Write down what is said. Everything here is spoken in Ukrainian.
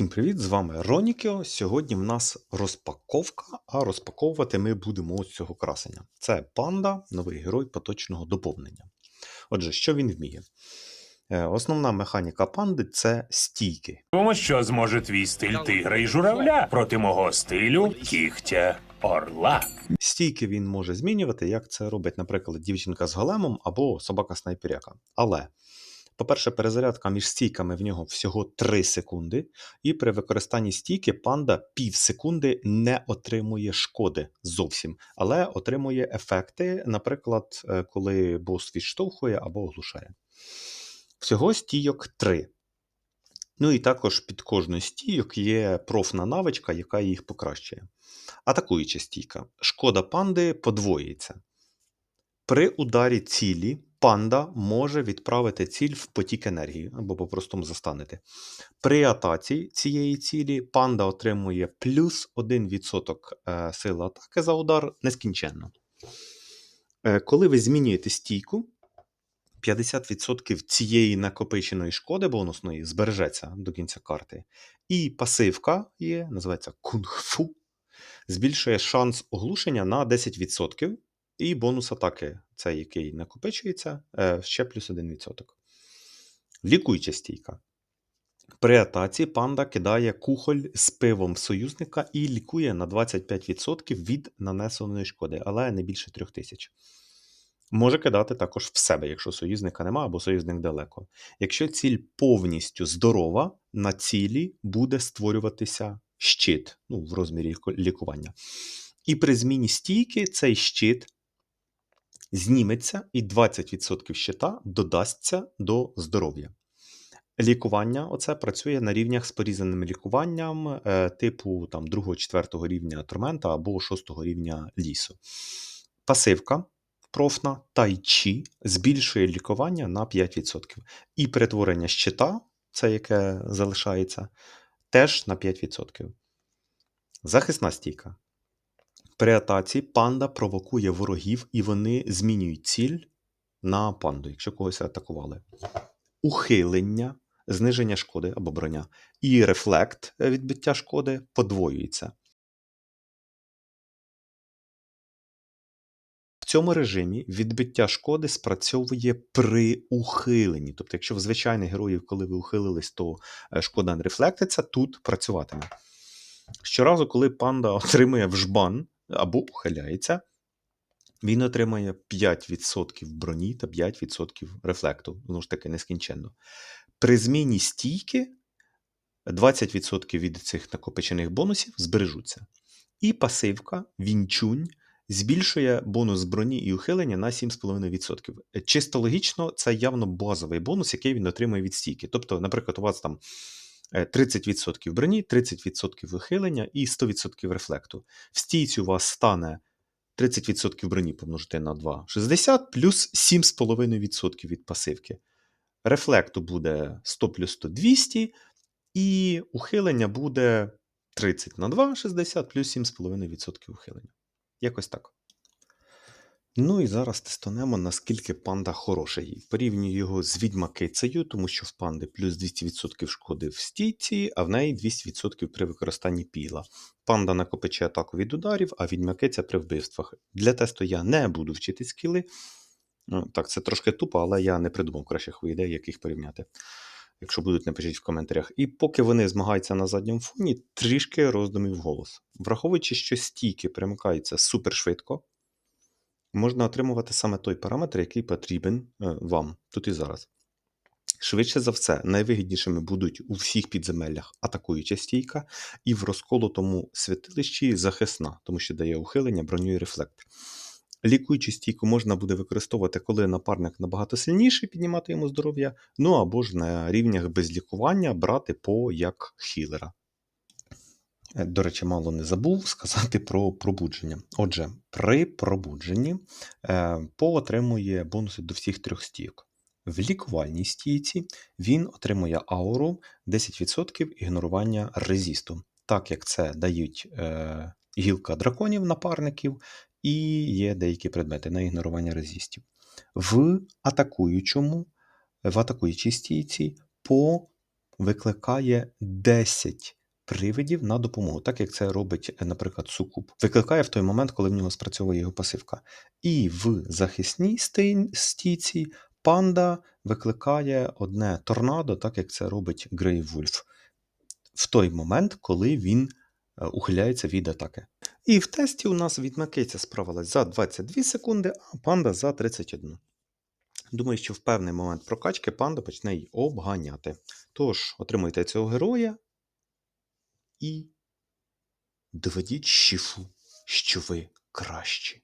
Всім привіт! З вами Ронікіо. Сьогодні в нас розпаковка, а розпаковувати ми будемо ось цього красення. Це панда, новий герой поточного доповнення. Отже, що він вміє? Е, Основна механіка панди це стійки. Тому що зможе твій стиль тигра і журавля проти мого стилю кігтя орла. Стійки він може змінювати, як це робить, наприклад, дівчинка з големом або собака снайперяка. Але, по-перше, перезарядка між стійками в нього всього 3 секунди, і при використанні стійки панда пів секунди не отримує шкоди зовсім, але отримує ефекти, наприклад, е, коли бос відштовхує або оглушає. Всього стійок 3. Ну і також під кожною стійок є профна навичка, яка їх покращує. Атакуюча стійка. Шкода панди подвоюється. При ударі цілі панда може відправити ціль в потік енергії або по-простому застанити. При атаці цієї цілі панда отримує плюс 1% е, сили атаки за удар нескінченно. Е, Коли ви змінюєте стійку, 50% цієї накопиченої шкоди бонусної збережеться до кінця карти. І пасивка є, називається кунг-фу, збільшує шанс оглушення на 10%. І бонус атаки, цей, який накопичується, е, ще плюс 1%. Лікуюча стійка. При атаці панда кидає кухоль з пивом союзника і лікує на 25% від нанесеної шкоди, але не більше 3000. Може кидати також в себе, якщо союзника нема або союзник далеко. Якщо ціль повністю здорова, на цілі буде створюватися щит ну, в розмірі лікування. І при зміні стійки цей щит зніметься, і 20% щита додасться до здоров'я. Лікування оце працює на рівнях з порізаним лікуванням, е, типу там 2-4 рівня тормента або 6 рівня лісу. Пасивка профна тайчі збільшує лікування на 5%. І перетворення щита, це яке залишається, теж на 5%. Захисна стійка. При атаці панда провокує ворогів, і вони змінюють ціль на панду, якщо когось атакували. Ухилення, зниження шкоди або броня, і рефлект е, відбиття шкоди подвоюється. В цьому режимі відбиття шкоди спрацьовує при ухиленні. Тобто, якщо в звичайних героїв, коли ви ухилились, то е, шкода не рефлектиться, тут працюватиме. Щоразу, коли панда отримує вжбан або ухиляється, він отримає 5% броні та 5% рефлекту. Знову ж таки, нескінченно. При зміні стійки 20% від цих накопичених бонусів збережуться. І пасивка Вінчунь збільшує бонус броні і ухилення на 7,5%. Чисто логічно, це явно базовий бонус, який він отримує від стійки. Тобто, наприклад, у вас там е, 30% броні, 30% ухилення і 100% рефлекту. В стійці у вас стане 30% броні помножити на 2 60 плюс 7,5% від пасивки. Рефлекту буде 100 плюс 100 200, і ухилення буде 30 на 2 60 плюс 7,5% ухилення. Якось так. Ну і зараз тестонемо, наскільки панда хороший. Порівнюю його з відьмакицею, тому що в панди плюс 200% шкоди в стійці, а в неї 200% при використанні піла. Панда накопичує атаку від ударів, а відьмакиця при вбивствах. Для тесту я не буду вчити скіли. Ну, Так, це трошки тупо, але я не придумав кращих ідей, як їх порівняти. Якщо будуть, напишіть в коментарях. І поки вони змагаються на задньому фоні, трішки роздумів голос. Враховуючи, що стійки перемикаються супершвидко, можна отримувати саме той параметр, який потрібен е, вам тут і зараз. Швидше за все, найвигіднішими будуть у всіх підземеллях атакуюча стійка, і в розколотому святилищі захисна, тому що дає ухилення, броню і рефлект. Лікуючу стійку можна буде використовувати, коли напарник набагато сильніший, піднімати йому здоров'я, ну або ж на рівнях без лікування брати по як хілера. Е, До речі, мало не забув сказати про пробудження. Отже, при пробудженні е, По отримує бонуси до всіх трьох стійок. В лікувальній стійці він отримує ауру 10% ігнорування резисту, так як це дають е, гілка драконів напарників і є деякі предмети на ігнорування резистів. В атакуючому, в атакуючій стійці по викликає 10 привидів на допомогу, так як це робить, е, наприклад, сукуб. Викликає в той момент, коли в нього спрацьовує його пасивка. І в захисній стійці панда викликає одне торнадо, так як це робить Грей Вульф. В той момент, коли він е, ухиляється від атаки. І в тесті у нас відьмакиця справилась за 22 секунди, а панда за 31. Думаю, що в певний момент прокачки панда почне й обганяти. Тож, отримуйте цього героя і доведіть шіфу, що ви кращі.